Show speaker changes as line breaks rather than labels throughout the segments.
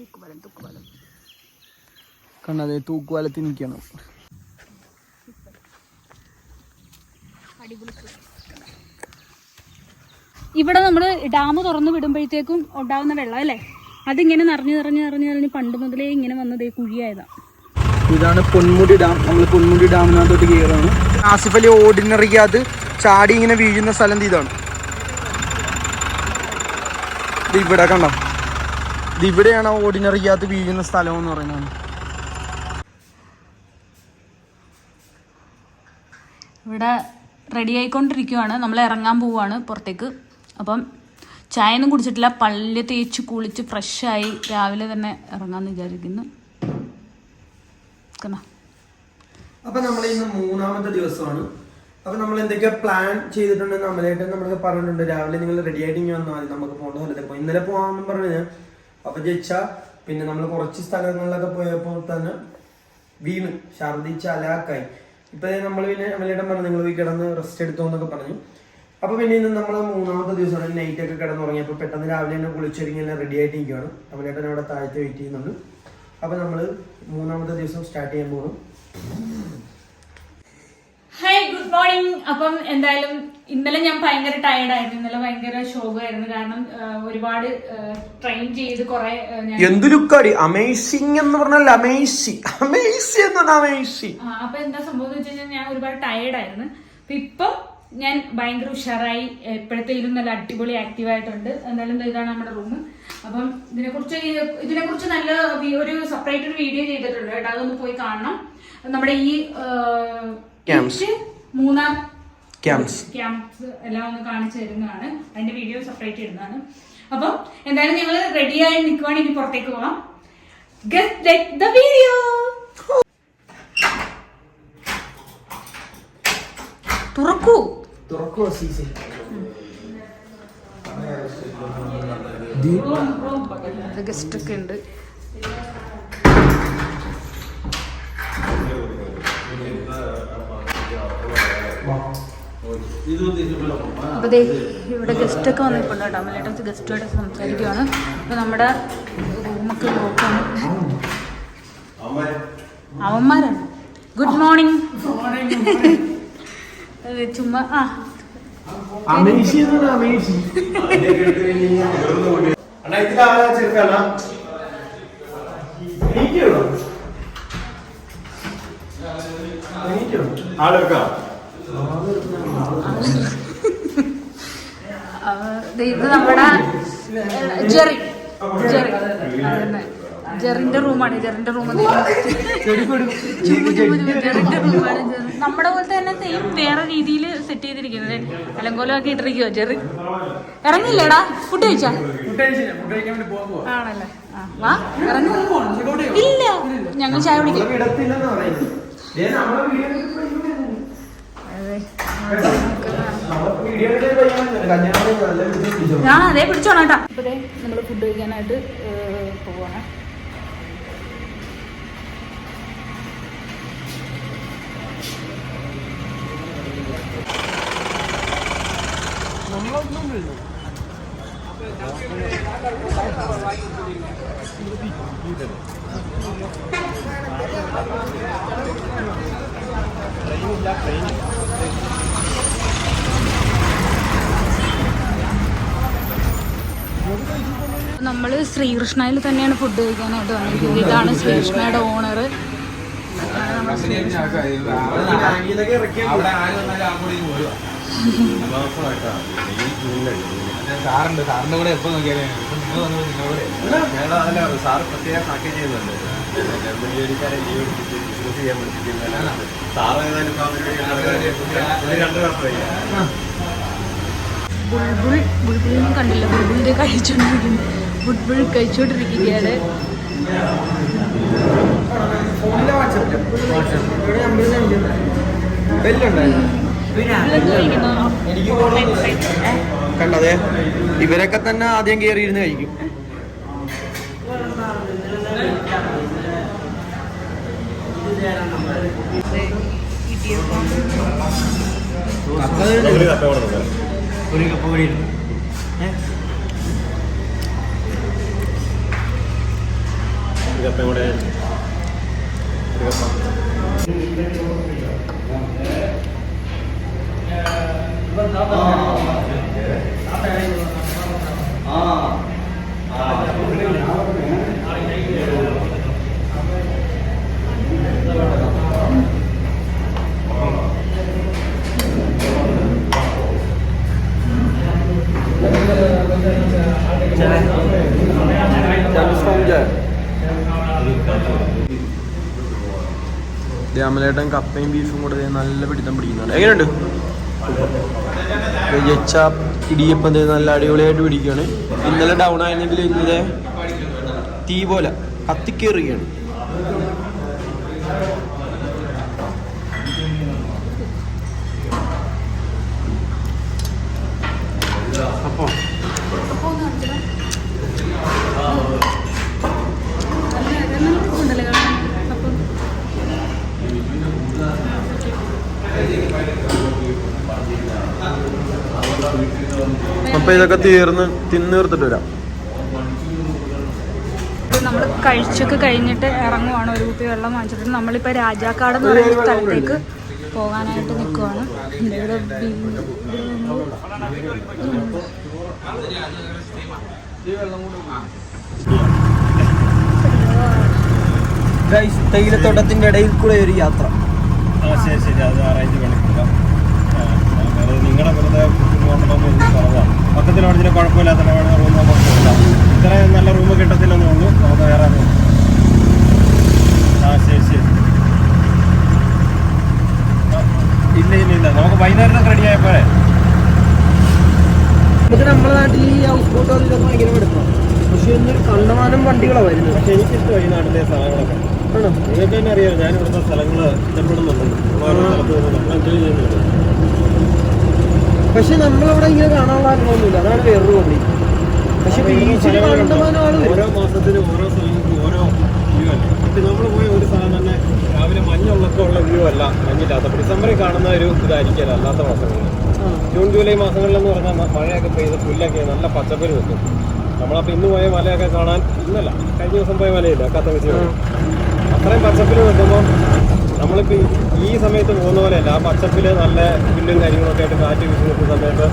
തൂക്കുപാലം തൂക്കുപാലം.
കണ്ണതെ തൂക്കുവാലത്തിൽ നിൽക്കണം
ഇവിടെ നമ്മൾ ഡാം തുറന്നു വിടുമ്പോഴത്തേക്കും ഉണ്ടാവുന്ന വെള്ളം അല്ലേ? അതിങ്ങനെ നിറഞ്ഞു നിറഞ്ഞു നിറഞ്ഞു നിറഞ്ഞ് പണ്ട് മുതലേ ഇങ്ങനെ വന്നത് കുഴിയായതാ.
ഇതാണ് പൊന്മുടി ഡാം. നമ്മൾ പൊന്മുടി ഡാമിനകത്തോട്ട് കയറാണ് ആസിഫ് അലി ഓർഡിനറിക്കകത്ത് ചാടി ഇങ്ങനെ വീഴുന്ന സ്ഥലം ഇതാണ്. ഇത് ഇവിടെ കണ്ടോ? ഇത് ഇവിടെയാണ് ഓർഡിനറിക്കകത്ത് വീഴുന്ന സ്ഥലം എന്ന് പറയുന്നത്?
ഇവിടെ റെഡി ആയിക്കൊണ്ടിരിക്കുവാണ്. നമ്മൾ ഇറങ്ങാൻ പോവാണ് പുറത്തേക്ക്. അപ്പം ചായ ഒന്നും കുടിച്ചിട്ടില്ല. പല്ല് തേച്ച് കുളിച്ച് ഫ്രഷായി രാവിലെ തന്നെ ഇറങ്ങാമെന്ന് വിചാരിക്കുന്നു.
അപ്പൊ നമ്മൾ ഇന്ന് മൂന്നാമത്തെ ദിവസമാണ്. അപ്പൊ നമ്മൾ എന്തൊക്കെയാ പ്ലാൻ ചെയ്തിട്ടുണ്ടെന്ന് അമലേട്ടൻ നമ്മളൊക്കെ പറഞ്ഞിട്ടുണ്ട്. രാവിലെ നിങ്ങൾ റെഡി ആയിട്ട് ഇങ്ങനെ വന്നാൽ നമുക്ക് പോകേണ്ട സ്ഥലത്തേക്ക് പോയി. ഇന്നലെ പോകാമെന്ന് പറഞ്ഞു ഞാൻ അപ്പൊ ജയിച്ച പിന്നെ നമ്മൾ കുറച്ച് സ്ഥലങ്ങളിലൊക്കെ പോയപ്പോൾ തന്നെ വീണ്. ഛർദിച്ച് അലാക്കായി ഇപ്പൊ നമ്മൾ പിന്നെ അമലേട്ടൻ പറഞ്ഞു നിങ്ങൾ പോയി കിടന്ന് റെസ്റ്റ് എടുത്തോ എന്നൊക്കെ പറഞ്ഞു. അപ്പൊ പിന്നെ ഇന്ന് നമ്മൾ മൂന്നാമത്തെ ദിവസമാണ് നൈറ്റ് ഒക്കെ കിടന്ന് ഉറങ്ങിയപ്പോൾ പെട്ടെന്ന് രാവിലെ തന്നെ കുളിച്ചൊരുങ്ങി എല്ലാം റെഡി ആയിട്ട് ഇരിക്കുകയാണ് അവിടെ താഴത്ത് വെയിറ്റ് ചെയ്യുന്നുണ്ട്. അപ്പൊ നമ്മൾ മൂന്നാമത്തെ ദിവസം സ്റ്റാർട്ട് ചെയ്യാൻ പോകും
ഹായ് ഗുഡ് മോർണിംഗ് അപ്പം എന്തായാലും ഇന്നലെ ഞാൻ ഭയങ്കര ടയർഡ് ആയിരുന്നു. ഇന്നലെ ഭയങ്കര ശോകമായിരുന്നു. കാരണം ഒരുപാട് ട്രെയിൻ ചെയ്ത് കുറെ ഞാൻ
എന്ത് ലുക്കാടി അമേസിംഗ് എന്ന് പറഞ്ഞാൽ അമേസി അമേസി എന്ന് പറഞ്ഞാൽ അമേസിങ്
ആ, അപ്പൊ എന്താ സംഭവം വെച്ച് കഴിഞ്ഞാൽ ഞാൻ ഒരുപാട് ടയേർഡ് ആയിരുന്നു. അപ്പൊ ഇപ്പം ഞാൻ ഭയങ്കര ഉഷാറായി. എപ്പോഴത്തേലും നല്ല അടിപൊളി ആക്റ്റീവ് ആയിട്ടുണ്ട്. എന്തായാലും ഇതാണ് നമ്മുടെ റൂം അപ്പം ഇതിനെക്കുറിച്ച് ഇതിനെക്കുറിച്ച് നല്ല ഒരു സെപ്പറേറ്റ് ഒരു വീഡിയോ ചെയ്തിട്ടുണ്ട് കേട്ടോ. അതൊന്ന് പോയി കാണണം. നമ്മുടെ ഈ. മൂന്നാർ
ക്യാമ്പ്സ്
സ്കാംസ് എല്ലാം ഒന്ന് കാണിച്ചു തരുന്നതാണ്. അതിന്റെ വീഡിയോ സെപ്പറേറ്റ് ഇടുന്നതാണ്. അപ്പം എന്തായാലും ഞങ്ങൾ റെഡിയായി നിൽക്കുവാണെങ്കിൽ ഇനി പുറത്തേക്ക് പോവാം ലൈക്ക് ദ വീഡിയോ തുറക്കൂ.
തുറക്കൂ
ഗസ്റ്റ് ഒക്കെ ഉണ്ട്. അപ്പൊ ദേ ഇവിടെ ഗസ്റ്റ് ഒക്കെ വന്നിട്ടുണ്ട് കേട്ടോ. അമ്മലേട്ടൻ ഗസ്റ്റുമായിട്ട് സംസാരിക്കുകയാണ് അപ്പോൾ നമ്മുടെ റൂമൊക്കെ നോക്കാണ് അവന്മാരാണ്. ഗുഡ് മോർണിംഗ് ചുമ്മാ ആ.
അമേസി എന്ന് പറഞ്ഞാൽ അമേസി അണ്ണാ ഇതിലാരാ ചെറുക്കണ്ണ എണീക്കോ എണീക്കോ
ആളെടുക്കാം
ആ, ദേ ഇത് നമ്മുടെ ജെറി. ജെറി. ജെറിന്റെ റൂമാണ് ജെറിന്റെ റൂം ജെറിന്റെ റൂമാണ് നമ്മുടെ പോലത്തെ തന്നെ സെയിം വേറെ രീതിയിൽ സെറ്റ് ചെയ്തിരിക്കുന്നത്. അലങ്കോലമാക്കി ഇട്ടിരിക്കുവോ ജെറി? ഇറങ്ങില്ലേടാ ഫുഡ് കഴിച്ചാ? ആണല്ലേ. ആ, വാ. ഇറങ്ങി. ഇല്ല. ഞങ്ങൾ ചായ കുടിക്കും. ഞാൻ അതേ പിടിച്ചോണാട്ടാ കേട്ടോ. അപ്പൊ നമ്മൾ ഫുഡ് കഴിക്കാനായിട്ട് പോവാണ് നമ്മൾ ശ്രീകൃഷ്ണയിൽ തന്നെയാണ് ഫുഡ് കഴിക്കാനായിട്ട് വന്നിരിക്കുന്നത്. ഇതാണ് ശ്രീകൃഷ്ണയുടെ ഓണർ
സാറുണ്ട് സാറിന്റെ കൂടെ എപ്പോ നോക്കിയാലേ
സാർ പ്രത്യേകം പാക്കേജ് ചെയ്യുന്നുണ്ട് ഗവൺമെന്റ് ജോലിക്കാരെ ലീവ് എടുത്തിട്ട് ബിസിനസ് ചെയ്യാൻ പഠിപ്പിക്കുന്നതാണ് സാറ് ഏതായാലും ഇപ്പൊ അവരുടെ ഒരു രണ്ട് വർഷമായി
ബുൾബുൾ ബുൾബുളിനെ കണ്ടില്ല? ബുൾബുളിന്റെ കഴിച്ചോണ്ടിരിക്കുന്നു. ബുൾബുൾ കഴിച്ചോണ്ടിരിക്കുകയാണ്.
കണ്ടതെ? ഇവരൊക്കെ തന്നെ ആദ്യം കയറി ഇരുന്ന് കഴിക്കും.
ഒരു കപ്പ കൂടി തന്നെ
ഒരു
കപ്പയും കൂടെ ഒരു കപ്പ
അമലേട്ടൻ കപ്പയും ബീഫും കൂടെ നല്ല പിടിത്തം പിടിക്കുന്നുണ്ട്. എങ്ങനെയുണ്ട്? ജച്ച ഇടിയപ്പം നല്ല അടിപൊളിയായിട്ട് പിടിക്കുകയാണ്. ഇന്നലെ ഡൗൺ ആയിരുന്നെങ്കിൽ ഇന്നലെ തീ പോലെ കത്തിക്കേറുകയാണ് അപ്പോ അപ്പൊ ഇതൊക്കെ തീർന്ന് തിന്നീർത്തിട്ട് വരാം.
നമ്മൾ കഴിച്ചൊക്കെ കഴിഞ്ഞിട്ട് ഇറങ്ങുവാണ്. ഒരു കുപ്പി വെള്ളം വാങ്ങിച്ചിട്ട് നമ്മളിപ്പോൾ രാജാക്കാട് എന്ന് പറയുന്ന സ്ഥലത്തേക്ക് പോകാനായിട്ട് നിൽക്കുവാണ് ഇവിടെ
തേയിലത്തോട്ടത്തിന്റെ ഇടയിൽ കൂടെ ഒരു യാത്ര.
ശരി ശരി. അത് അറേഞ്ച് നിങ്ങളുടെ വെറുതെ കൊണ്ടുപോകുമ്പോൾ ഇത് കുറവാണ് മൊത്തത്തിൽ അവിടെ കുഴപ്പമില്ലാത്ത റൂം നമുക്ക് ഇത്രയും നല്ല റൂം കിട്ടത്തില്ലെന്ന് തോന്നുന്നു നമുക്ക് വേറെ room. ആ ശരി ശരി. ഇല്ല ഇല്ല ഇല്ല. നമുക്ക് വൈകുന്നേരത്തൊക്കെ റെഡി ആയപ്പോഴേ
നമുക്ക് നമ്മുടെ നാട്ടിൽ ഈ ഹൗസ് ബോട്ട് ഇതൊക്കെ ഭയങ്കര എടുക്കണം പക്ഷെ ഇന്നൊരു കണ്ടമാനം വണ്ടികളാണ് വരുന്നത്.
പക്ഷെ എനിക്കിഷ്ടമായി ഈ നാട്ടിലെ സ്ഥലങ്ങളൊക്കെ.
ആണോ?
നിങ്ങൾക്ക് തന്നെ അറിയാം ഞാൻ ഇവിടുത്തെ സ്ഥലങ്ങൾ ഇഷ്ടപ്പെടുന്നുണ്ട്. ഓരോ സ്ഥലത്ത് നമ്മൾ എൻജോയ് ചെയ്യുന്നുണ്ട്.
പക്ഷെ നമ്മളവിടെ ഇങ്ങനെ കാണാനുള്ള ആഗ്രഹമൊന്നുമില്ല. അതാണ് വേറൊരു കോമഡി പക്ഷെ ബീച്ചിൽ കണ്ടമാനം ആൾ
ഓരോ മാസത്തിനും ഓരോ സ്ഥലങ്ങൾക്കും ഓരോ വ്യൂ അല്ല പക്ഷെ നമ്മൾ പോയ ഒരു സ്ഥലം തന്നെ രാവിലെ മഞ്ഞുള്ളൊക്കെ ഉള്ള വ്യൂ അല്ല മഞ്ഞില്ലാത്ത ഡിസംബറിൽ കാണുന്ന ഒരു ഇതായിരിക്കില്ല അല്ലാത്ത മാസങ്ങളിൽ. ജൂൺ ജൂലൈ മാസങ്ങളിലെന്ന് പറഞ്ഞാൽ മഴയൊക്കെ പെയ്ത് പുല്ലൊക്കെ നല്ല പച്ചപ്പരി വെക്കും. നമ്മളപ്പോൾ ഇന്ന് പോയ മലയൊക്കെ കാണാൻ ഇന്നല്ല കഴിഞ്ഞ ദിവസം പോയ മലയില്ല കത്തവെച്ച് അത്രയും പച്ചപ്പിൽ നിൽക്കുമ്പോൾ നമ്മളിപ്പോൾ ഈ- സമയത്ത് പോകുന്ന പോലെയല്ല. ആ പച്ചപ്പിൽ നല്ല പുല്ലും കാര്യങ്ങളൊക്കെ ആയിട്ട് കാറ്റ് വീശി നിൽക്കുന്ന സമയത്ത്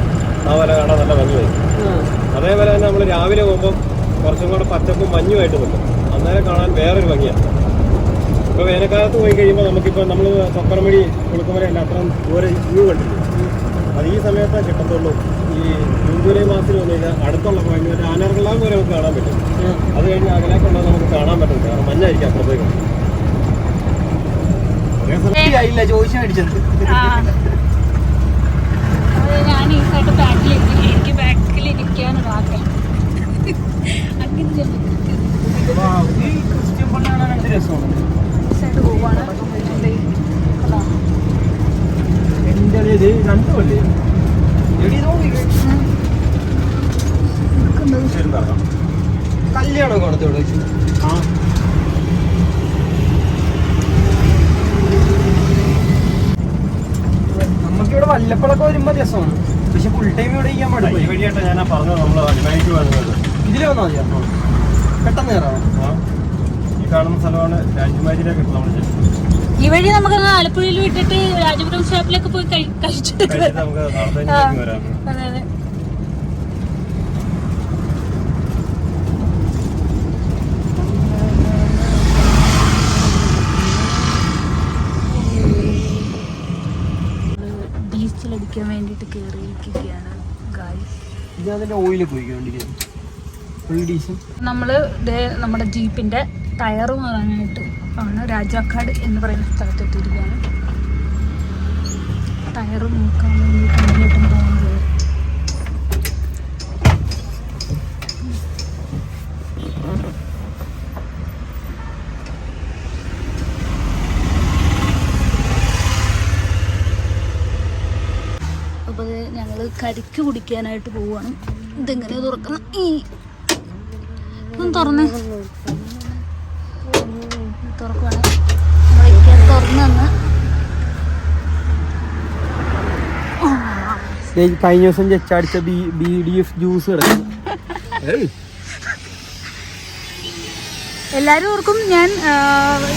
ആ വല കാണാൻ നല്ല ഭംഗിയായി. അതേപോലെ തന്നെ നമ്മൾ രാവിലെ പോകുമ്പോൾ കുറച്ചും കൂടെ പച്ചപ്പും മഞ്ഞുമായിട്ട് നിൽക്കും. അന്നേരം കാണാൻ വേറൊരു ഭംഗിയാണ്. ഇപ്പോൾ വേനൽക്കാലത്ത് പോയി കഴിയുമ്പോൾ നമുക്കിപ്പോൾ നമ്മൾ തൊപ്പറമടി കുളുക്കുമലയല്ല അത്രയും ദൂരെ വ്യൂ കണ്ടില്ല അത് ഈ സമയത്താണ് കിട്ടത്തുള്ളൂ. ഈ ജൂൺ ജൂലൈ മാസത്തിൽ വന്നു കഴിഞ്ഞാൽ അടുത്തുള്ള പോയിന്റ് ആനർകളാം വരെ നമുക്ക് കാണാൻ പറ്റും. അത് കഴിഞ്ഞ് അകലേക്കുണ്ടോ നമുക്ക് കാണാൻ പറ്റും കാരണം മഞ്ഞായിരിക്കും അപ്പുറത്തേക്ക് ഒരേ സ്ഥലം
ഇല്ല ചോദിച്ചു മേടിച്ചത്
ആ. അത് ഞാൻ ഈ സൈഡ് ബാക്കിൽ എനിക്ക് ബാക്കിൽ ഇരിക്കാനുള്ള ആഗ്രഹം. അങ്ങനെ ചെന്ന്
ഈ ക്രിസ്ത്യൻ പള്ളി കാണാൻ എന്ത് രസമാണ്
ഈ സൈഡ് പോവാണ് ദേ, അതാ.
എന്റെ ഇത് രണ്ടു പള്ളി എടി നോക്കി
ശരി നടക്കാം
കല്യാണം കാണത്തോടെ വെച്ചു
ആ
നമുക്കിവിടെ വല്ലപ്പോഴൊക്കെ വരുമ്പോ രസമാണ് പക്ഷെ ഫുൾ ടൈം ഇവിടെ ചെയ്യാൻ
ഈ
പാടില്ല
വഴിയായിട്ട് ഞാൻ പറഞ്ഞത്. നമ്മൾ അടിമാലിക്ക്
ഇതിൽ വന്നാൽ മതിയോ പെട്ടെന്ന് കയറാം
ആ ഈ കാണുന്ന സ്ഥലമാണ് നമ്മൾ
ഈ വഴി നമുക്ക് ആലപ്പുഴയിൽ വിട്ടിട്ട് രാജപുരം ഷോപ്പിലൊക്കെ പോയി കഴി- കഴിച്ചിട്ട്
കഴിച്ചിട്ട് നമുക്ക് നാളത്തേക്ക് വരാം
അതെ അതെ ബീച്ചിലടിക്കാൻ വേണ്ടിയിട്ട് കയറിയിരിക്കുകയാണ്
ഓയിൽ ഡീസൽ
നമ്മുടെ ജീപ്പിന്റെ ടയർ മാറാനായിട്ട് ആണ് രാജാക്കാട് എന്ന് പറയുന്ന സ്ഥലത്തെത്തിയിരിക്കുകയാണ്. ടയർ നോക്കാൻ വേണ്ടിയിട്ട് മുന്നോട്ടും അപ്പോൾ അത് ഞങ്ങൾ കരിക്ക് കുടിക്കാനായിട്ട് പോവാണ്. ഇതെങ്ങനെ തുറക്കുന്ന ഈ. ഒന്ന് തുറന്ന്. തുറക്കുവാണ്. നമ്മളിരിക്കാൻ തുറന്നു തന്ന്
കഴിഞ്ഞ ദിവസം ചെച്ചടിച്ച B B D F juice കിടക്കും
എല്ലാവരും ഓർക്കും ഞാൻ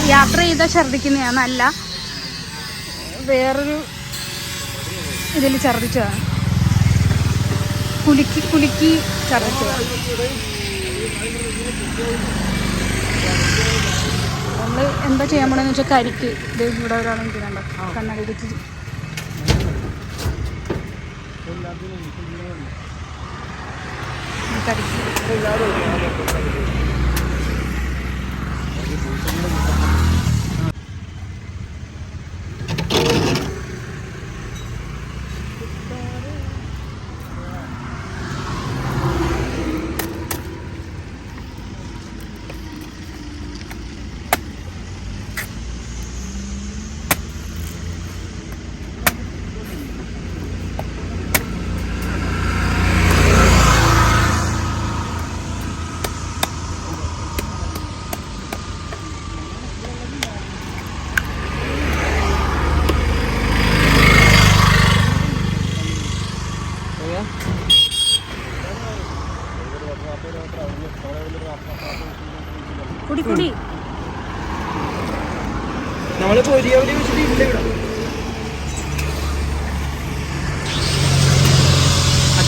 യാത്ര ചെയ്താൽ ഛർദ്ദിക്കുന്നതാണെന്നല്ല വേറൊരു ഇതിൽ ഛർദ്ദിച്ചതാണ് കുലുക്കി കുലുക്കി ഛർദ്ദിച്ചതാണ് നമ്മൾ എന്താ ചെയ്യാൻ പോണെന്ന് വെച്ചാൽ കരിക്ക്. ഇത് ഇവിടെ ഒരാൾ നിൽക്കുന്നുണ്ടോ കണ്ണടിച്ച്. കരിക്ക്.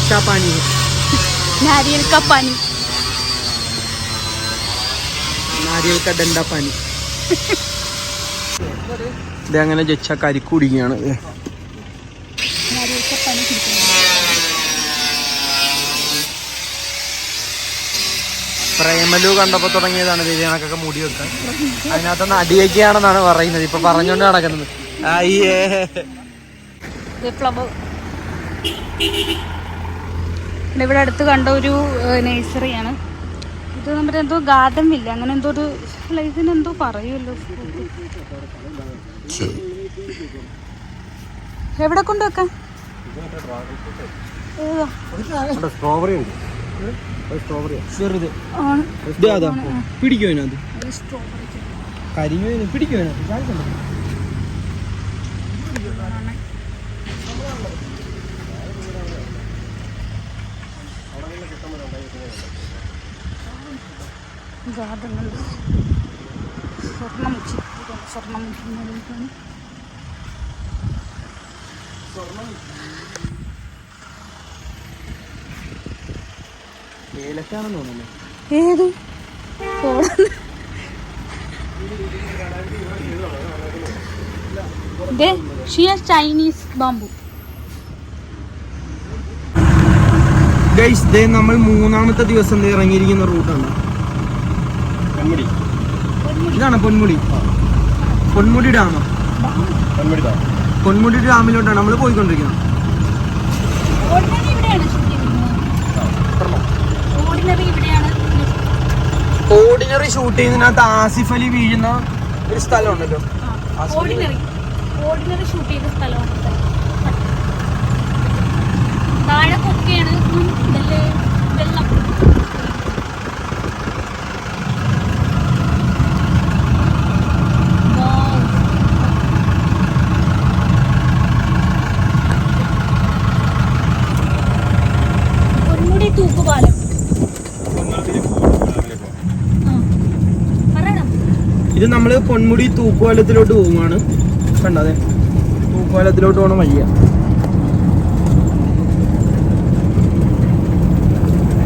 का पानी है
नारियल का पानी
നാരിയൽ കടണ്ട പനി ഇത് അങ്ങനെ ജച്ച കരിക്ക്
കുടുങ്ങിയാണ്.
പ്രേമലു കണ്ടപ്പോ തുടങ്ങിയതാണ് വിജയണക്കൊക്കെ മുടി വെക്കാൻ. അതിനകത്ത് നടിയൊക്കെയാണെന്നാണ് പറയുന്നത്. ഇപ്പൊ പറഞ്ഞോണ്ട് നടക്കുന്നത്. അയ്യേ
വിപ്ലവം പിന്നെ ഇവിടെ അടുത്ത് കണ്ട ഒരു നേഴ്സറിയാണ് ഇത് നമ്മുടെ എന്തോ ഗാർഡൻ ഇല്ല? അങ്ങനെ എന്തോ ഒരു ഇതിനെന്തോ പറയുമല്ലോ എവിടെ കൊണ്ടുവെക്കാൻ
സ്ട്രോബെറി ഉണ്ട്. സ്ട്രോബെറി
ചെറുത്. പിടിക്കോ അതിനകത്ത്. അതിനകത്ത്. കാണിക്കണ്ടോ?
സ്വർണം ചിത്രം സ്വർണം എന്നതിലേക്കാണ്.
ഏലക്കാണെന്ന് തോന്നുന്നു
ഏത് ഷിയ ചൈനീസ് ബാമ്പു
ഗൈസ് ദേ നമ്മൾ മൂന്നാമത്തെ ദിവസം ദേ ഇറങ്ങിയിരിക്കുന്ന റൂട്ടാണ്. ഇതാണ് പൊന്മുടി. പൊന്മുടി ഡാമ പൊന്മുടി ഡാമിലോട്ടാണ് നമ്മൾ പോയിക്കൊണ്ടിരിക്കുന്നത്.
ഓർഡിനറി
ഷൂട്ട് ചെയ്യുന്നതിനകത്ത് ആസിഫ് അലി വീഴുന്ന ഒരു സ്ഥലമുണ്ടല്ലോ.
ഓർഡിനറി. ഓർഡിനറി ഷൂട്ട് ചെയ്യുന്ന സ്ഥലമാണ്. താഴെ കൊക്കെയാണ് വെള്ളം.
ഇത് നമ്മൾ പൊന്മുടി തൂക്കുപാലത്തിലോട്ട് പോവുകയാണ് കണ്ടതെ തൂക്കുപാലത്തിലോട്ട് പോകണം വഴിയാ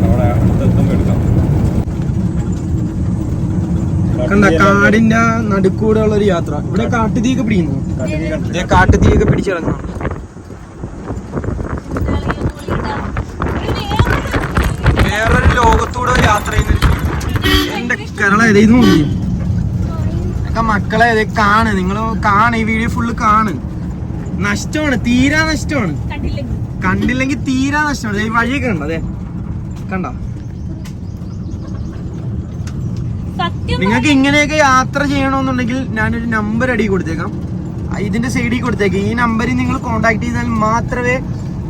അവിടെ അടുത്തെത്തുമ്പോൾ എടുക്കാം
കണ്ട കാടിന്റെ നടുക്കൂടെ ഉള്ള ഒരു യാത്ര. ഇവിടെ കാട്ടുതീയൊക്കെ പിടിക്കുന്നു? കാട്ടുതീയൊക്കെ പിടിച്ചിറങ്ങണം വേറൊരു ലോകത്തൂടെ ഒരു യാത്ര ചെയ്യുന്ന എന്റെ കേരള ഇത് നോക്കി മക്കളെ ഇത് കാണ്. നിങ്ങൾ കാണ്. ഈ വീഡിയോ ഫുള്ള് കാണ്. നഷ്ടമാണ്. തീരാ നഷ്ടമാണ്.
കണ്ടില്ലെങ്കിൽ
തീരാ നഷ്ടമാണ്. ദേ ഈ വഴിയൊക്കെ കണ്ടോ? അതെ കണ്ടോ?
സത്യം
നിങ്ങൾക്ക് ഇങ്ങനെയൊക്കെ യാത്ര ചെയ്യണമെന്നുണ്ടെങ്കിൽ ഞാനൊരു നമ്പർ അടി കൊടുത്തേക്കാം. ഇതിന്റെ സൈഡിൽ കൊടുത്തേക്കാം. ഈ നമ്പറിൽ നിങ്ങൾ കോൺടാക്ട് ചെയ്താൽ മാത്രമേ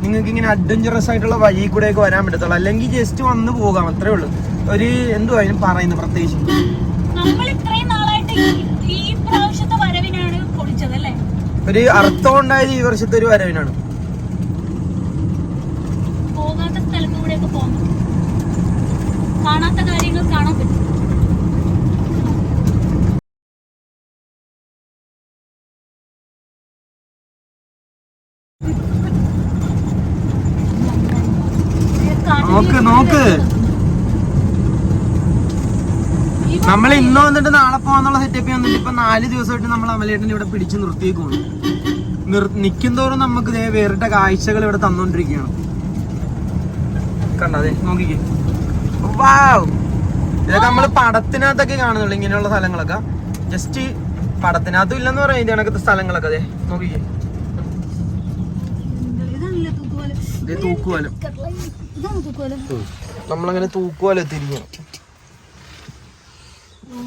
നിങ്ങൾക്ക് ഇങ്ങനെ അഡ്വഞ്ചറസ് ആയിട്ടുള്ള വഴി കൂടെയൊക്കെ വരാൻ പറ്റത്തുള്ളൂ. അല്ലെങ്കിൽ ജസ്റ്റ് വന്ന് പോകാം അത്രേ ഉള്ളൂ. ഒരു എന്തോ അതിന് പറയുന്നത് പ്രത്യേകിച്ച്. ഒരു അർത്ഥം ഉണ്ടായത് ഈ വർഷത്തെ ഒരു വരവിനാണ്.
പോകാത്ത സ്ഥലത്തൂടെയൊക്കെ പോകാൻ കാണാത്ത കാര്യങ്ങൾ കാണാൻ പറ്റും
നോക്ക് നോക്ക് നമ്മൾ ഇന്ന് വന്നിട്ട് നാളെ പോകാന്നുള്ള സെറ്റപ്പ് വന്നിട്ട് ഇപ്പൊ നാല് ദിവസമായിട്ട് നമ്മൾ അമലേട്ടൻ ഇവിടെ പിടിച്ച് നിർത്തിയേക്കുള്ളൂ നിൽക്കുന്തോറും നമുക്ക് ഇതേ വേറിട്ട കാഴ്ചകൾ ഇവിടെ തന്നോണ്ടിരിക്കുകയാണ്. കണ്ടതെ നോക്കിക്കേ. ഇതൊക്കെ നമ്മൾ പടത്തിനകത്തൊക്കെ കാണുന്നുള്ളൂ ഇങ്ങനെയുള്ള സ്ഥലങ്ങളൊക്കെ. ജസ്റ്റ് പടത്തിനകത്തും ഇല്ലെന്ന് പറയാം ഇത് കണക്കത്തെ സ്ഥലങ്ങളൊക്കെ അതെ നോക്കിക്കേ. തൂക്കുവാലം നമ്മളങ്ങനെ തൂക്കുവാലം എത്തിയിരിക്കണം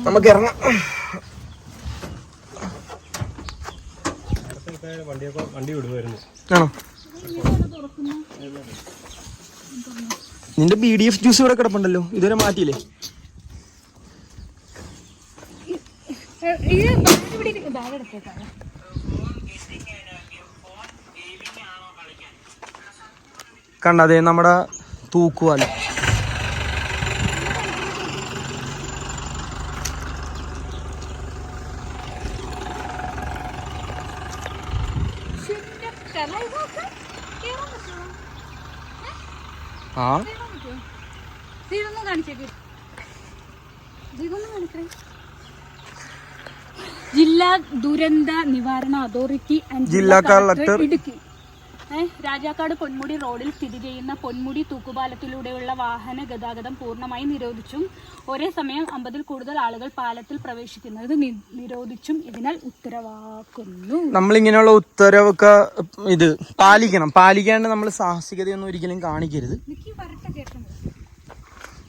നമുക്ക് ഇറങ്ങാം നിന്റെ ബി ഡി എഫ് ജ്യൂസ് ഇവിടെ കിടപ്പുണ്ടല്ലോ. ഇതുവരെ മാറ്റിയില്ലേ? കണ്ടതേ നമ്മുടെ തൂക്കുവാലം.
ദുരന്ത നിവാരണ അതോറിറ്റി ആൻഡ്
ജില്ലാ കളക്ടർ
ഇടുക്കി. രാജാക്കാട് പൊന്മുടി റോഡിൽ സ്ഥിതി ചെയ്യുന്ന പൊന്മുടി തൂക്കുപാലത്തിലൂടെയുള്ള വാഹന ഗതാഗതം പൂർണമായി നിരോധിച്ചും ഒരേ സമയം അമ്പതിൽ കൂടുതൽ ആളുകൾ പാലത്തിൽ പ്രവേശിക്കുന്നത് നിരോധിച്ചും ഇതിനാൽ ഉത്തരവാക്കുന്നു.
നമ്മൾ ഇങ്ങനെയുള്ള ഉത്തരവൊക്കെ ഇത് പാലിക്കണം. പാലിക്കാണ്ട് നമ്മൾ സാഹസികതയൊന്നും ഒരിക്കലും കാണിക്കരുത്.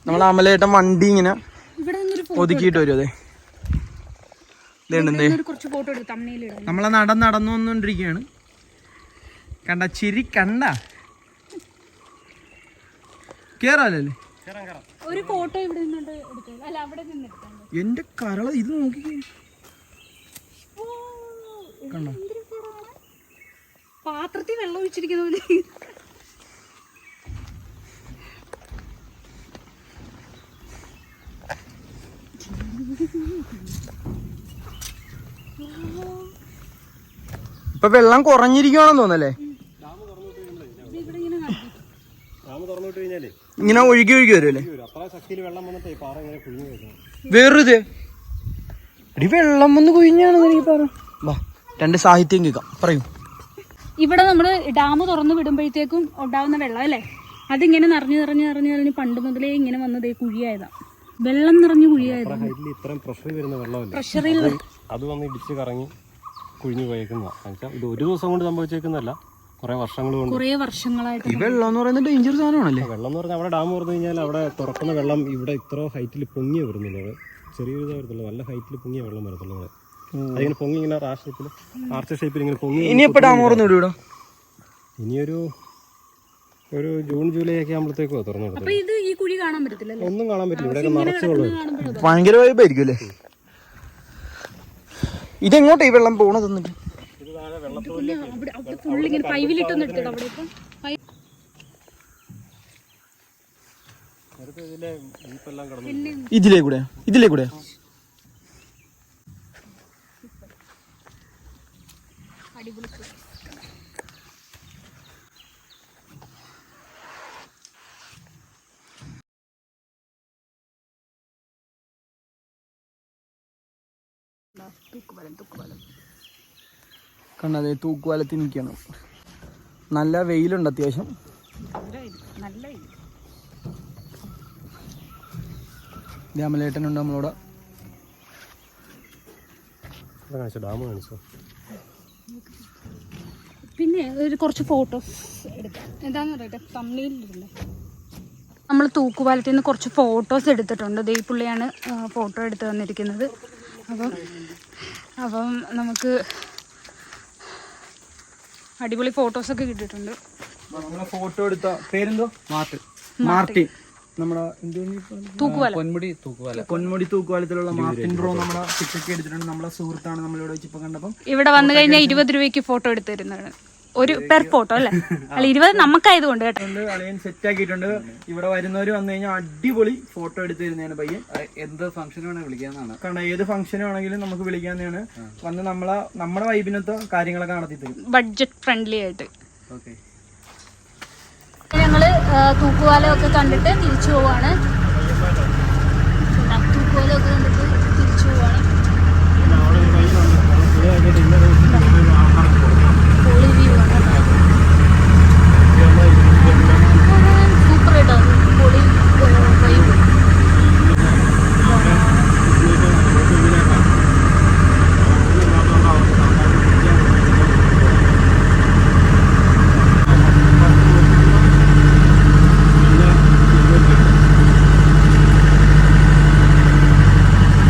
നമ്മൾ അമലേട്ടൻ വണ്ടി ഇങ്ങനെ ഒതുക്കിയിട്ട് വരും അതെ ഇതേണ്ടെന്തേ
ഒരു കുറച്ച് ഫോട്ടോ എടുത്ത് തമ്മയിലിടാം
നമ്മളെ നട നടന്നു വന്നോണ്ടിരിക്കാണ് കണ്ട ചിരി കണ്ട? കേറാലല്ലേ?
ഒരു ഫോട്ടോ ഇവിടെ നിന്നുണ്ട് അല്ല അവിടെ
എന്റെ കരള ഇത് നോക്കി കണ്ടോ?
പാത്രത്തിൽ വെള്ളം ഒഴിച്ചിരിക്കുന്ന പോലെ.
ഇപ്പൊ വെള്ളം കുറഞ്ഞിരിക്കുകയാണെന്ന് തോന്നല്ലേ
ഇങ്ങനെ കാണിക്കും.
ഡാം തുറന്നിട്ട് കഴിഞ്ഞാലേ.
ഇങ്ങനെ ഒഴുകി ഒഴുകി വരുമല്ലേ വേറൊരു എടി വെള്ളം വന്ന് കുഴിഞ്ഞാണെന്ന് എനിക്ക് പറ. വാ രണ്ട് സാഹിത്യം കേൾക്കാം. പറയൂ.
ഇവിടെ നമ്മൾ ഡാം തുറന്നു വിടുമ്പോഴത്തേക്കും ഉണ്ടാവുന്ന വെള്ളം അല്ലേ? അതിങ്ങനെ നിറഞ്ഞു നിറഞ്ഞു നിറഞ്ഞു നിറഞ്ഞ് പണ്ട് മുതലേ ഇങ്ങനെ വന്നത് കുഴിയായതാ. വെള്ളം നിറഞ്ഞു കുഴിയായതാ.
ഹൈറ്റിൽ ഇത്രയും പ്രഷർ വരുന്ന വെള്ളമല്ലേ?
പ്രഷറിൽ
അത് വന്ന് ഇടിച്ച് കറങ്ങി കുഴിഞ്ഞു പോയേക്കുന്നതാണ് എന്നുവെച്ചാൽ ഇത് ഒരു ദിവസം കൊണ്ട് സംഭവിച്ചേക്കുന്നതല്ല. കുറെ വർഷങ്ങൾ കൊണ്ട്.
കുറേ വർഷങ്ങളായിട്ട്
ഈ വെള്ളം എന്ന് പറയുന്നത് ഡേഞ്ചർ സാധനമാണല്ലേ?
വെള്ളം എന്ന് പറഞ്ഞാൽ അവിടെ ഡാം തുറന്നു കഴിഞ്ഞാൽ അവിടെ തുറക്കുന്ന വെള്ളം ഇവിടെ ഇത്ര ഹൈറ്റിൽ പൊങ്ങിയ വരുന്നുള്ളത് ചെറിയൊരു ഇതേ വരത്തുള്ളൂ നല്ല ഹൈറ്റിൽ പൊങ്ങിയ വെള്ളം വരത്തുള്ളത് അതിങ്ങനെ പൊങ്ങി ഇങ്ങനെ ആ ആർച്ച് ഷേപ്പിൽ ഇങ്ങനെ പൊങ്ങി
ഇനി ഡാം തുറന്നു വിടും?
ഇനിയൊരു ഒരു ജൂൺ ജൂലൈ ഒക്കെ ആകുമ്പോഴത്തേക്കോ തുറന്നു ഒന്നും കാണാൻ പറ്റില്ല. ഇവിടെ നിറച്ച്
ഭയങ്കര വൈബായിരിക്കും അല്ലേ ഇതെങ്ങോട്ടാ ഈ വെള്ളം പോണത് എന്നിട്ട്
പിന്നെ അവിടെ അവിടെ ഫുള്ള് ഇങ്ങനെ പൈവിലിട്ടൊന്നും എടുത്തിട്ട് അവിടെ
ഈ വെള്ളം കിടന്നു
ഇതിലേ കൂടെ ഇതിലേ കൂടെ
അടിപൊളി തൂക്കുപാലം തൂക്കുപാലം.
കണ്ടതേ തൂക്കുവാലത്തിൽ നിൽക്കണം നല്ല വെയിലുണ്ട് അത്യാവശ്യം.
നല്ല.
രാമലേട്ടനുണ്ട് നമ്മളോട്.
പിന്നെ ഒരു കുറച്ച് ഫോട്ടോസ് എടുക്കാം. എന്താന്ന് പറയട്ടെ തമ്മിലിരുന്നേ നമ്മൾ തൂക്കുപാലത്തിൽ നിന്ന് കുറച്ച് ഫോട്ടോസ് എടുത്തിട്ടുണ്ട്. ദേ ഈ പുള്ളിയാണ് ഫോട്ടോ എടുത്ത് തന്നിരിക്കുന്നത്. അപ്പം അപ്പം നമുക്ക് അടിപൊളി ഫോട്ടോസൊക്കെ കിട്ടിയിട്ടുണ്ട്.
നമ്മളെ ഫോട്ടോ എടുത്ത പേരെന്തോ? മാർട്ടിൻ. മാർട്ടിൻ. നമ്മുടെ
പൊന്മുടി തൂക്കുവാല.
പൊന്മുടി തൂക്കുവാലത്തിലുള്ള മാർട്ടിൻ ബ്രോ നമ്മുടെ പിക്ചൊക്കെ എടുത്തിട്ടുണ്ട്. നമ്മളെ സുഹൃത്താണ് നമ്മളിവിടെ വെച്ച് ഇപ്പൊ കണ്ടപ്പം.
ഇവിടെ വന്നു കഴിഞ്ഞാൽ ഇരുപത് രൂപയ്ക്ക് ഫോട്ടോ എടുത്തു തരുന്നതാണ്. ഒരു പെർ ഫോട്ടോ അല്ലേ? അല്ല ഇരുപത് നമുക്കായതുകൊണ്ട് കേട്ടോ.
ഉണ്ട് അളിയൻ സെറ്റ് ആക്കിയിട്ടുണ്ട്. ഇവിടെ വരുന്നവര് വന്നു കഴിഞ്ഞാൽ അടിപൊളി ഫോട്ടോ എടുത്ത് തരുന്നതാണ് പയ്യൻ.
എന്ത് ഫംഗ്ഷൻ വേണേ വിളിക്കാന്നാണ്.
കാരണം ഏത് ഫംഗ്ഷൻ ആണെങ്കിലും നമുക്ക് വിളിക്കാന്നെയാണ് വന്ന് നമ്മളെ നമ്മുടെ വൈബിനത്തെ കാര്യങ്ങളൊക്കെ നടത്തി തരും.
ബഡ്ജറ്റ് ഫ്രണ്ട്ലി ആയിട്ട്.
ഓക്കെ
ഞങ്ങൾ തൂക്കുവാലം ഒക്കെ കണ്ടിട്ട് തിരിച്ചു പോവാണ്. തൂക്കുവാലം ഒക്കെ കണ്ടിട്ട് തിരിച്ചു പോവാണ്
അവിടെ ഒരു വഴിയുണ്ട്. അത് ശരിയാക്കിയിട്ട് ഇന്ന ദിവസം ഒരു ആൾക്കാർക്ക് കൊടുക്കണം.
പൊളി വ്യൂ ആണ് കേട്ടോ.
ഇതുകൊണ്ട് ഇതിന്റെ
സൂപ്പർ കേട്ടോ പൊളി വൈബ്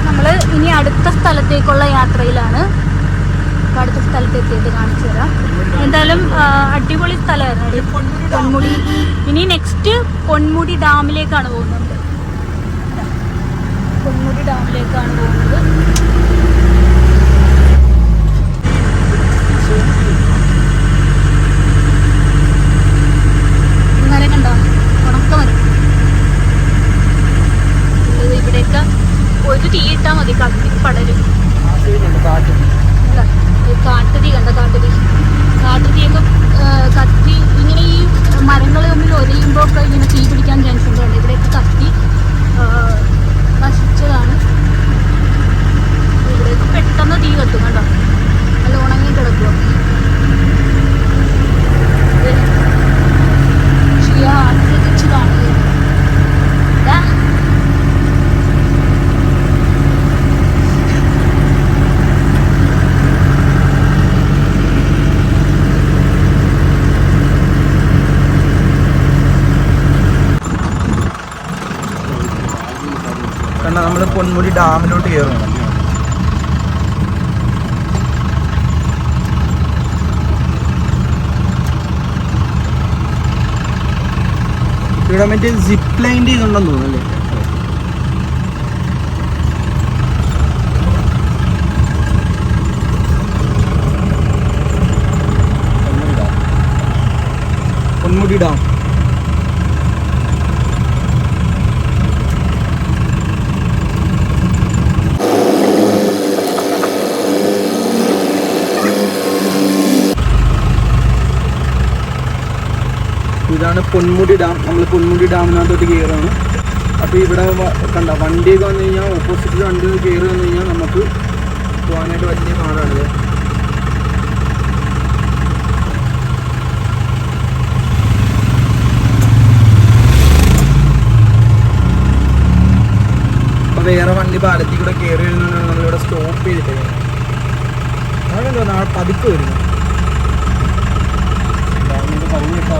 നമ്മൾ ഇനി അടുത്ത സ്ഥലത്തേക്കുള്ള യാത്രയിലാണ് അപ്പൊ അടുത്ത സ്ഥലത്ത് എത്തിയിട്ട് കാണിച്ചു തരാം എന്തായാലും ആ, അടിപൊളി സ്ഥലമായിരുന്നു അടി പൊന്മുടി ഇനി നെക്സ്റ്റ് പൊന്മുടി ഡാമിലേക്കാണ് പോകുന്നത്. പൊന്മുടി ഡാമിലേക്കാണ് പോകുന്നത് മരം കണ്ടോ ഉണക്കമരം ഇത് ഇവിടെയൊക്കെ ഒരു തീ ഇട്ടാൽ മതി കത്തി പടരും ഇതാ, ഈ കാട്ടുതീ കണ്ട കാട്ടുതീ കാട്ടുതീയൊക്കെ ആ, കത്തി ഇങ്ങനെ ഈ മരങ്ങൾ തമ്മിൽ ഒരയുമ്പോൾ ഒക്കെ ഇങ്ങനെ തീ പിടിക്കാൻ ചാൻസ് ഉണ്ട് കണ്ടോ? ഇവിടെയൊക്കെ കത്തി ആ, നശിച്ചതാണ് ഇവിടെയൊക്കെ പെട്ടെന്ന് തീ കത്തും കണ്ടോ നല്ല ഉണങ്ങി കിടക്കുക ഷിയ ആസ്വദിച്ച് കാണുക ഇതാ
കണ്ട നമ്മൾ പൊന്മുടി ഡാമിലോട്ട് കയറുന്നു ഇവിടെ മറ്റേ സിപ്പ് ലൈന്റെ ഇതുണ്ടെന്ന് തോന്നുന്നല്ലേ പൊന്മുടി ഡാം. ഇതാണ് പൊന്മുടി ഡാം. നമ്മൾ പൊന്മുടി ഡാമിനകത്തോട്ട് കയറുകയാണ് അപ്പോൾ ഇവിടെ കണ്ട വണ്ടിയൊക്കെ വന്നു കഴിഞ്ഞാൽ ഓപ്പോസിറ്റ് വണ്ടി കയറി വന്നു കഴിഞ്ഞാൽ നമുക്ക് പോകാനായിട്ട് വലിയ പാടാണിത് അപ്പോൾ വേറെ വണ്ടി പാലത്തിൽ കൂടെ കയറി വരുന്നതുകൊണ്ടാണ് നമ്മളിവിടെ സ്റ്റോപ്പ് ചെയ്തിട്ട്. അവിടെ എന്തോ പതുക്കെ വരുന്നു
പതിനെട്ട്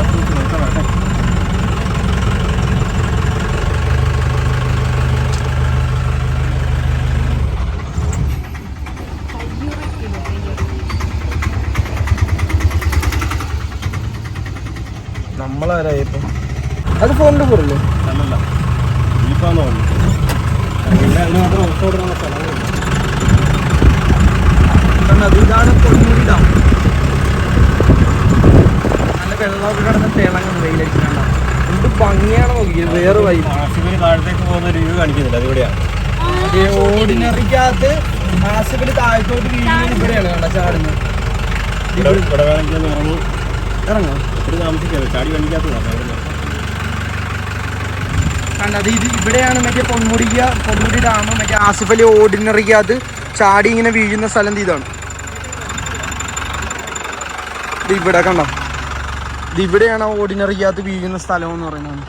അത് ഫോണിന്റെ പോലല്ലേ
അല്ലല്ല. ജീപ്പാന്ന് പറഞ്ഞു പിന്നെ അതിന് മാത്രം ഒത്തോടുന്ന സ്ഥലങ്ങളുണ്ട്
കാരണം അത് ഇതാണ് പൊന്മുടി ഡാം വെള്ളമൊക്കെ കിടന്ന് തിളങ്ങുന്നു വെയിലടിക്കണം എന്ത് ഭംഗിയാണ് നോക്കിയത് വേറെ വൈ
ആസിഫിന് താഴത്തേക്ക് പോകുന്ന ഒരു വ്യൂ കാണിക്കുന്നില്ല അതിവിടെയാണ്
ഓർഡിനറിക്കകത്ത് ആസിഫിൽ താഴത്തോട്ട് വീഴുന്നത് ഇവിടെയാണ് കണ്ട ചാടുന്നത്
ചാടി
കണ്ടത് ഇത് ഇവിടെയാണ് മറ്റേ പൊന്മുടിക്ക പൊന്മുടി ഡാം മറ്റേ ആസിഫലി ഓർഡിനറിക്കകത്ത് ചാടി ഇങ്ങനെ വീഴുന്ന സ്ഥലം ഇത് ഇതാണ്. ഇവിടെ കണ്ടോ? ഇവിടെയാണ് ഓർഡിനറിക്കകത്ത് വീഴുന്ന സ്ഥലം എന്ന് പറയുന്നത്?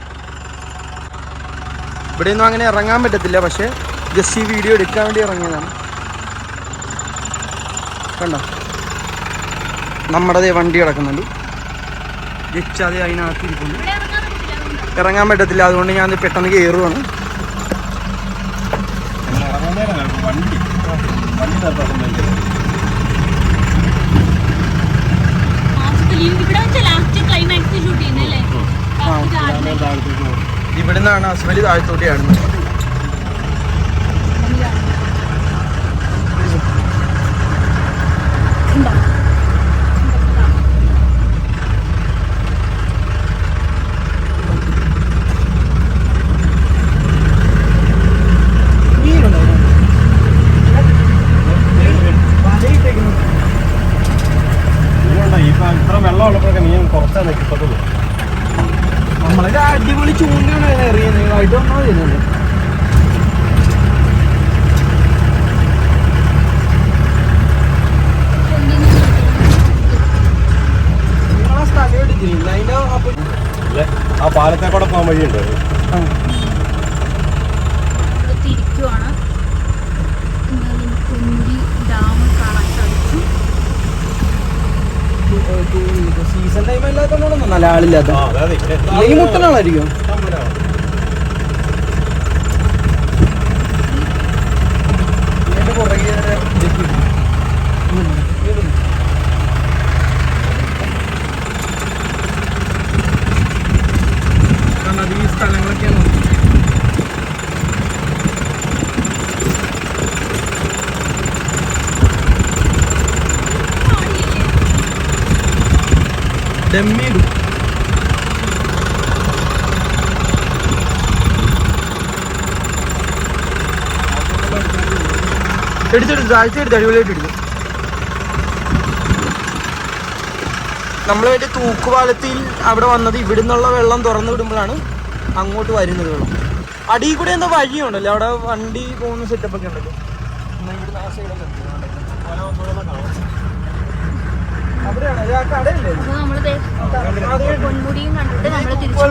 ഇവിടെയൊന്നും അങ്ങനെ ഇറങ്ങാൻ പറ്റത്തില്ല പക്ഷെ ജസ്റ്റ് ഈ വീഡിയോ എടുക്കാൻ വേണ്ടി ഇറങ്ങിയതാണ്. കണ്ടോ? നമ്മുടെ വണ്ടി കിടക്കുന്നുണ്ട്. ജസ്റ്റ് അത് അതിനകത്ത് ഇരിക്കുന്നു ഇറങ്ങാൻ പറ്റത്തില്ല അതുകൊണ്ട് ഞാൻ പെട്ടെന്ന് കയറുവാണ്
വണ്ടി. വണ്ടി നിർത്താൻ
ഇവിടെ വെച്ച ലാസ്റ്റ് ക്ലൈമാക്സ് ഷൂട്ട് ചെയ്യുന്നല്ലേ
താഴത്തേക്ക് പോകും
ഇവിടെ നിന്നാണ് അസ്മലി താഴത്തോട്ട് ചാടുന്നത്
ഇതുകൊണ്ടാ ഇപ്പൊ ഇത്ര വെള്ളം ഉള്ളപ്പോഴൊക്കെ നീ കുറച്ചാ നിൽക്കത്തുള്ളൂ
നമ്മളെ
പോകാൻ വഴിയുണ്ട്.
തിരിക്കുവാണ്. കുന്തി ഡാം കാണാൻ സാധിച്ചു.
സീസൺ ടൈം അല്ലാത്തതുകൊണ്ടൊന്നും നല്ല ആളില്ലാത്ത. ഈ മുട്ടനാളായിരിക്കും ഇതിന്റെ പുറകെ ഇങ്ങനെ ഇതൊക്കെ ഇടും. കാരണം ഈ സ്ഥലങ്ങളൊക്കെയാണ് ഡമ്മിയിടും എടുത്തെടുത്ത് താഴ്ച എടുത്ത് അടിപൊളിയായിട്ട് എടുത്തു നമ്മൾ മറ്റേ തൂക്കുപാലത്തിൽ അവിടെ വന്നത് ഇവിടുന്നുള്ള വെള്ളം തുറന്നു വിടുമ്പോഴാണ് അങ്ങോട്ട് വരുന്നത് വെള്ളം. അടിയിൽ കൂടെ എന്താ വഴിയുണ്ടല്ലോ അവിടെ വണ്ടി പോകുന്ന സെറ്റപ്പ് ഒക്കെ ഉണ്ടല്ലോ. എന്നാ ഇവിടുന്ന് ആ സൈഡൊക്കെ ഉണ്ട്. അവിടെയാണ് ഇത് ആ കടയല്ലേ ഇത്?
അപ്പൊ നമ്മൾ പൊന്മുടിയും കണ്ടിട്ട് തിരിച്ചു.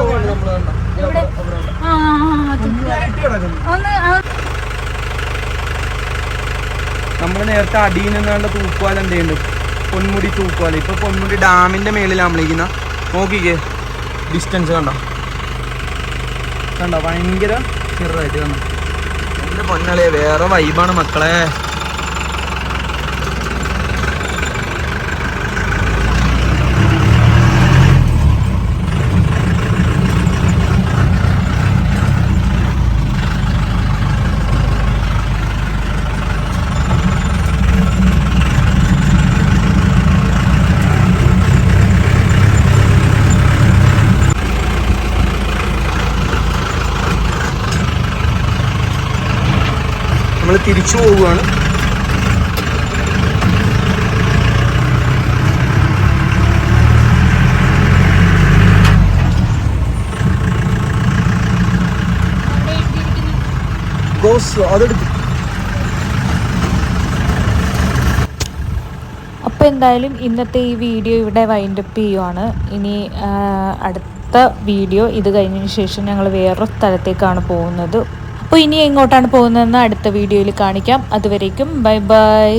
ആ ഒന്ന്
നമ്മൾ നേരത്തെ അടിയിൽ നിന്നാണ്ട് തൂക്കുവാൽ എന്തുണ്ട് പൊന്മുടി തൂക്കുവാല ഇപ്പൊ പൊന്മുടി ഡാമിന്റെ മേളിലാണ് നമ്മളിരിക്കുന്ന നോക്കിക്കേ ഡിസ്റ്റൻസ് കണ്ടോ കണ്ടോ ഭയങ്കര ചെറുതായിട്ട് കണ്ടോ എന്റെ പൊന്നളെ വേറെ വൈബാണ് മക്കളെ നമ്മൾ തിരിച്ചു പോവുകയാണ്. അപ്പൊ
അപ്പോൾ എന്തായാലും ഇന്നത്തെ ഈ വീഡിയോ ഇവിടെ വൈൻഡപ്പ് ചെയ്യുവാണ്. ഇനി അടുത്ത വീഡിയോ ഇത് കഴിഞ്ഞതിന് ശേഷം ഞങ്ങൾ വേറൊരു സ്ഥലത്തേക്കാണ് പോകുന്നത്. അപ്പോൾ ഇനി എങ്ങോട്ടാണ് പോകുന്നതെന്ന് അടുത്ത വീഡിയോയിൽ കാണിക്കാം. അതുവരേക്കും ബൈ ബൈ.